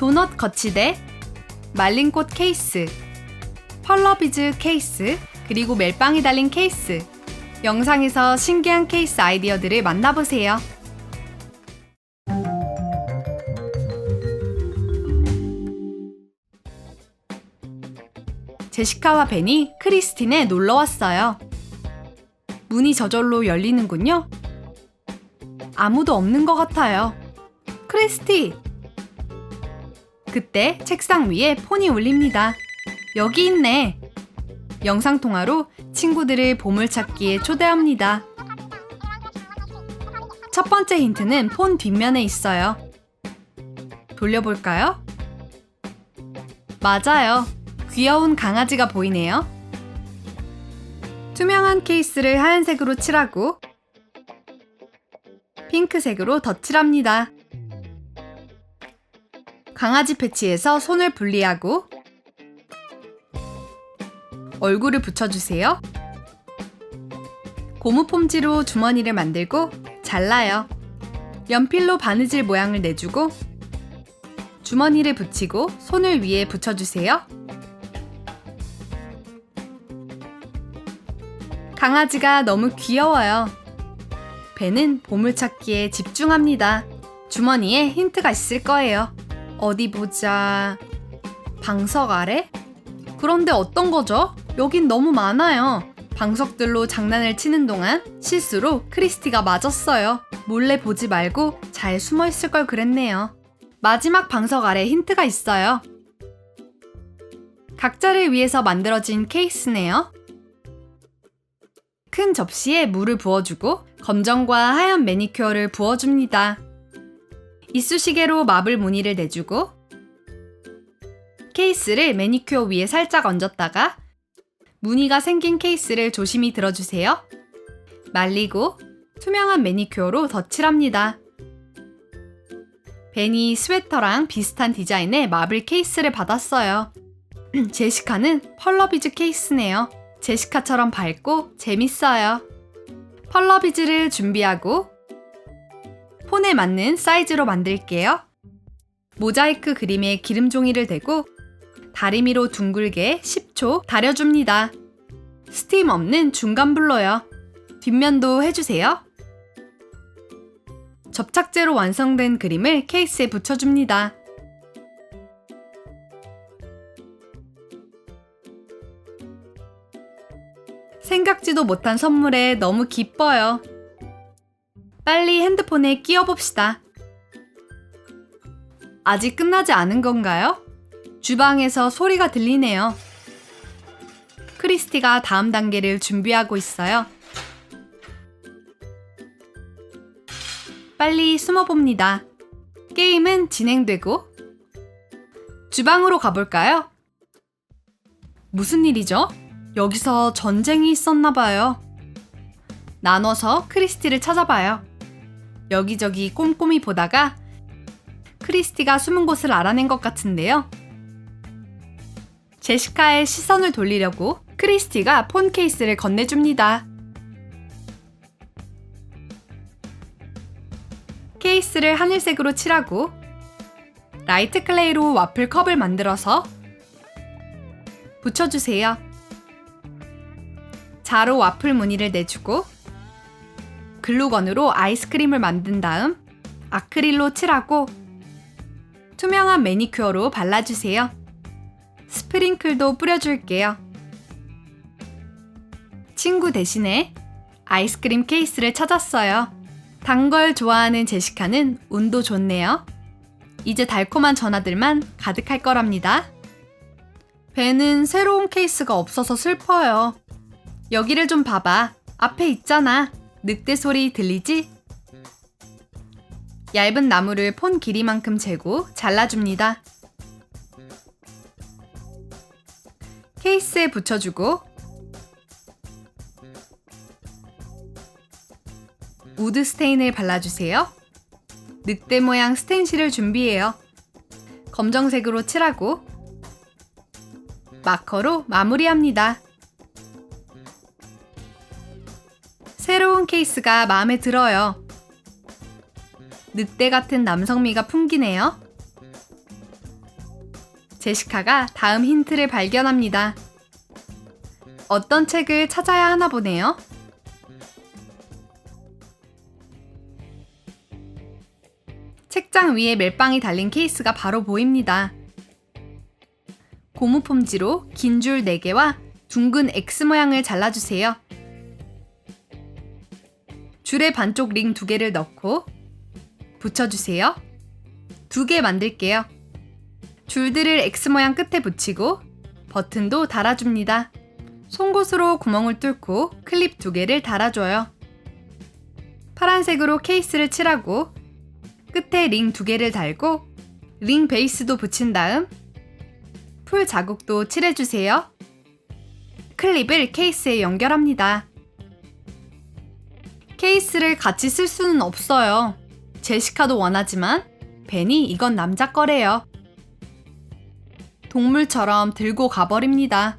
도넛 거치대, 말린 꽃 케이스, 펄러비즈 케이스, 그리고 멜빵이 달린 케이스. 영상에서 신기한 케이스 아이디어들을 만나보세요. 제시카와 벤이 크리스틴에 놀러 왔어요. 문이 저절로 열리는군요. 아무도 없는 것 같아요. 크리스티! 그때 책상 위에 폰이 울립니다. 여기 있네. 영상통화로 친구들을 보물찾기에 초대합니다. 첫 번째 힌트는 폰 뒷면에 있어요. 돌려볼까요? 맞아요. 귀여운 강아지가 보이네요. 투명한 케이스를 하얀색으로 칠하고 핑크색으로 덧칠합니다. 강아지 패치에서 손을 분리하고 얼굴을 붙여주세요. 고무 폼지로 주머니를 만들고 잘라요. 연필로 바느질 모양을 내주고 주머니를 붙이고 손을 위에 붙여주세요. 강아지가 너무 귀여워요. 배는 보물찾기에 집중합니다. 주머니에 힌트가 있을 거예요. 어디 보자. 방석 아래? 그런데 어떤 거죠? 여긴 너무 많아요. 방석들로 장난을 치는 동안 실수로 크리스티가 맞았어요. 몰래 보지 말고 잘 숨어 있을 걸 그랬네요. 마지막 방석 아래 힌트가 있어요. 각자를 위해서 만들어진 케이스네요. 큰 접시에 물을 부어주고 검정과 하얀 매니큐어를 부어줍니다. 이쑤시개로 마블 무늬를 내주고 케이스를 매니큐어 위에 살짝 얹었다가 무늬가 생긴 케이스를 조심히 들어주세요. 말리고 투명한 매니큐어로 덧칠합니다. 벤이 스웨터랑 비슷한 디자인의 마블 케이스를 받았어요. 제시카는 펄러비즈 케이스네요. 제시카처럼 밝고 재밌어요. 펄러비즈를 준비하고 폰에 맞는 사이즈로 만들게요. 모자이크 그림에 기름 종이를 대고 다리미로 둥글게 10초 다려줍니다. 스팀 없는 중간 블러요. 뒷면도 해주세요. 접착제로 완성된 그림을 케이스에 붙여줍니다. 생각지도 못한 선물에 너무 기뻐요. 빨리 핸드폰에 끼워봅시다. 아직 끝나지 않은 건가요? 주방에서 소리가 들리네요. 크리스티가 다음 단계를 준비하고 있어요. 빨리 숨어봅니다. 게임은 진행되고 주방으로 가볼까요? 무슨 일이죠? 여기서 전쟁이 있었나 봐요. 나눠서 크리스티를 찾아봐요. 여기저기 꼼꼼히 보다가 크리스티가 숨은 곳을 알아낸 것 같은데요. 제시카의 시선을 돌리려고 크리스티가 폰 케이스를 건네줍니다. 케이스를 하늘색으로 칠하고 라이트 클레이로 와플 컵을 만들어서 붙여주세요. 자로 와플 무늬를 내주고 글루건으로 아이스크림을 만든 다음 아크릴로 칠하고 투명한 매니큐어로 발라주세요. 스프링클도 뿌려줄게요. 친구 대신에 아이스크림 케이스를 찾았어요. 단 걸 좋아하는 제시카는 운도 좋네요. 이제 달콤한 전화들만 가득할 거랍니다. 배는 새로운 케이스가 없어서 슬퍼요. 여기를 좀 봐봐. 앞에 있잖아. 늑대 소리 들리지? 얇은 나무를 폰 길이만큼 재고 잘라줍니다. 케이스에 붙여주고 우드 스테인을 발라주세요. 늑대 모양 스텐실을 준비해요. 검정색으로 칠하고 마커로 마무리합니다. 새로운 케이스가 마음에 들어요. 늑대 같은 남성미가 풍기네요. 제시카가 다음 힌트를 발견합니다. 어떤 책을 찾아야 하나 보네요. 책장 위에 멜빵이 달린 케이스가 바로 보입니다. 고무 폼지로 긴 줄 4개와 둥근 X 모양을 잘라주세요. 줄의 반쪽 링 2개를 넣고 붙여주세요. 두 개 만들게요. 줄들을 X 모양 끝에 붙이고 버튼도 달아줍니다. 송곳으로 구멍을 뚫고 클립 두 개를 달아줘요. 파란색으로 케이스를 칠하고 끝에 링 두 개를 달고 링 베이스도 붙인 다음 풀 자국도 칠해주세요. 클립을 케이스에 연결합니다. 케이스를 같이 쓸 수는 없어요. 제시카도 원하지만 벤이 이건 남자 거래요. 동물처럼 들고 가버립니다.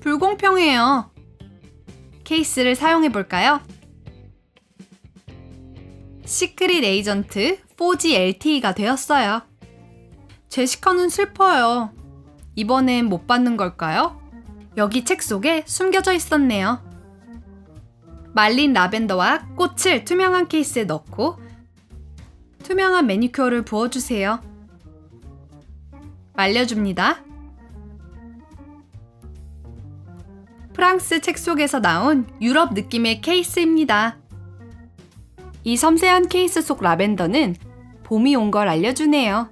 불공평해요. 케이스를 사용해 볼까요? 시크릿 에이전트 4G LTE가 되었어요. 제시카는 슬퍼요. 이번엔 못 받는 걸까요? 여기 책 속에 숨겨져 있었네요. 말린 라벤더와 꽃을 투명한 케이스에 넣고 투명한 매니큐어를 부어주세요. 말려줍니다. 프랑스 책 속에서 나온 유럽 느낌의 케이스입니다. 이 섬세한 케이스 속 라벤더는 봄이 온 걸 알려주네요.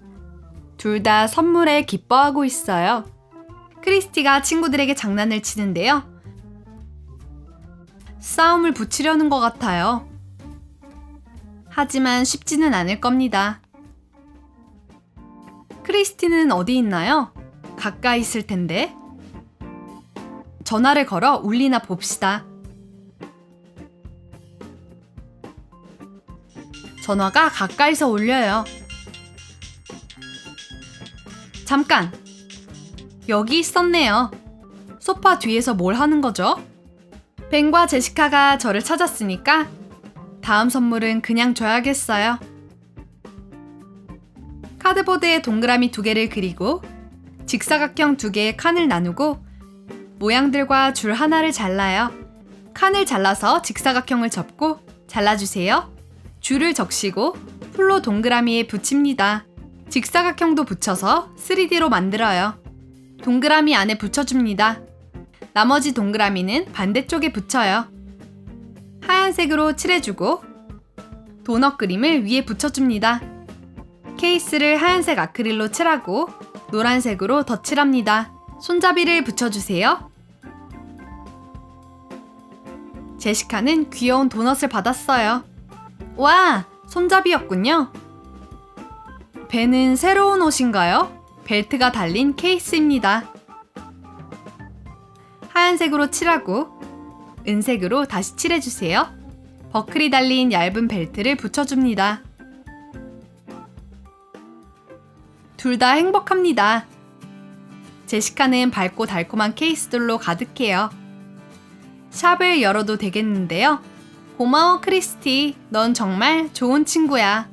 둘 다 선물에 기뻐하고 있어요. 크리스티가 친구들에게 장난을 치는데요. 싸움을 붙이려는 것 같아요. 하지만 쉽지는 않을 겁니다. 크리스티는 어디 있나요? 가까이 있을 텐데. 전화를 걸어 울리나 봅시다. 전화가 가까이서 울려요. 잠깐! 여기 있었네요. 소파 뒤에서 뭘 하는 거죠? 벤과 제시카가 저를 찾았으니까 다음 선물은 그냥 줘야겠어요. 카드보드에 동그라미 두 개를 그리고 직사각형 두 개의 칸을 나누고 모양들과 줄 하나를 잘라요. 칸을 잘라서 직사각형을 접고 잘라주세요. 줄을 적시고 풀로 동그라미에 붙입니다. 직사각형도 붙여서 3D로 만들어요. 동그라미 안에 붙여줍니다. 나머지 동그라미는 반대쪽에 붙여요. 하얀색으로 칠해주고 도넛 그림을 위에 붙여줍니다. 케이스를 하얀색 아크릴로 칠하고 노란색으로 덧칠합니다. 손잡이를 붙여주세요. 제시카는 귀여운 도넛을 받았어요. 와, 손잡이였군요. 배는 새로운 옷인가요? 벨트가 달린 케이스입니다. 하얀색으로 칠하고 은색으로 다시 칠해주세요. 버클이 달린 얇은 벨트를 붙여줍니다. 둘 다 행복합니다. 제시카는 밝고 달콤한 케이스들로 가득해요. 샵을 열어도 되겠는데요. 고마워, 크리스티. 넌 정말 좋은 친구야.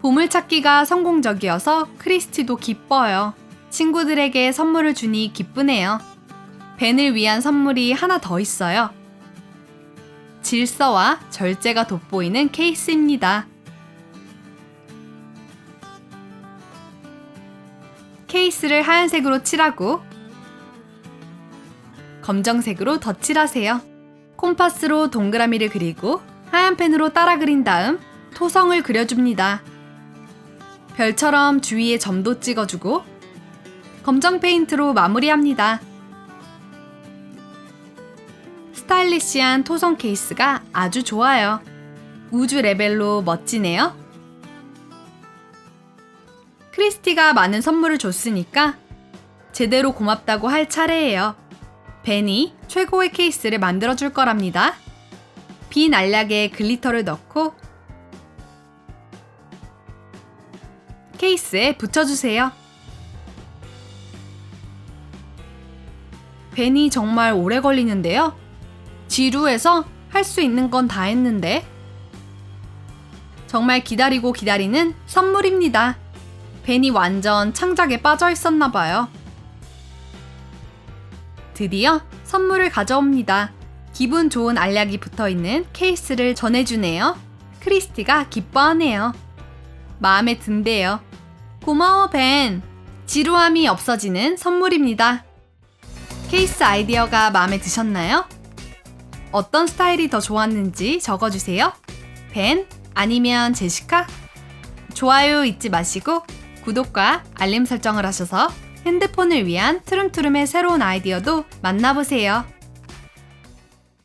보물찾기가 성공적이어서 크리스티도 기뻐요. 친구들에게 선물을 주니 기쁘네요. 벤을 위한 선물이 하나 더 있어요. 질서와 절제가 돋보이는 케이스입니다. 케이스를 하얀색으로 칠하고 검정색으로 덧칠하세요. 콤파스로 동그라미를 그리고 하얀 펜으로 따라 그린 다음 토성을 그려줍니다. 별처럼 주위에 점도 찍어주고 검정 페인트로 마무리합니다. 스타일리시한 토성 케이스가 아주 좋아요. 우주 레벨로 멋지네요. 크리스티가 많은 선물을 줬으니까 제대로 고맙다고 할 차례예요. 벤이 최고의 케이스를 만들어 줄 거랍니다. 빈 알약에 글리터를 넣고 케이스에 붙여주세요. 벤이 정말 오래 걸리는데요. 지루해서 할 수 있는 건 다 했는데 정말 기다리고 기다리는 선물입니다. 벤이 완전 창작에 빠져 있었나 봐요. 드디어 선물을 가져옵니다. 기분 좋은 알약이 붙어 있는 케이스를 전해주네요. 크리스티가 기뻐하네요. 마음에 든대요. 고마워, 벤. 지루함이 없어지는 선물입니다. 케이스 아이디어가 마음에 드셨나요? 어떤 스타일이 더 좋았는지 적어주세요. 벤 아니면 제시카? 좋아요 잊지 마시고 구독과 알림 설정을 하셔서 핸드폰을 위한 트름트름의 새로운 아이디어도 만나보세요.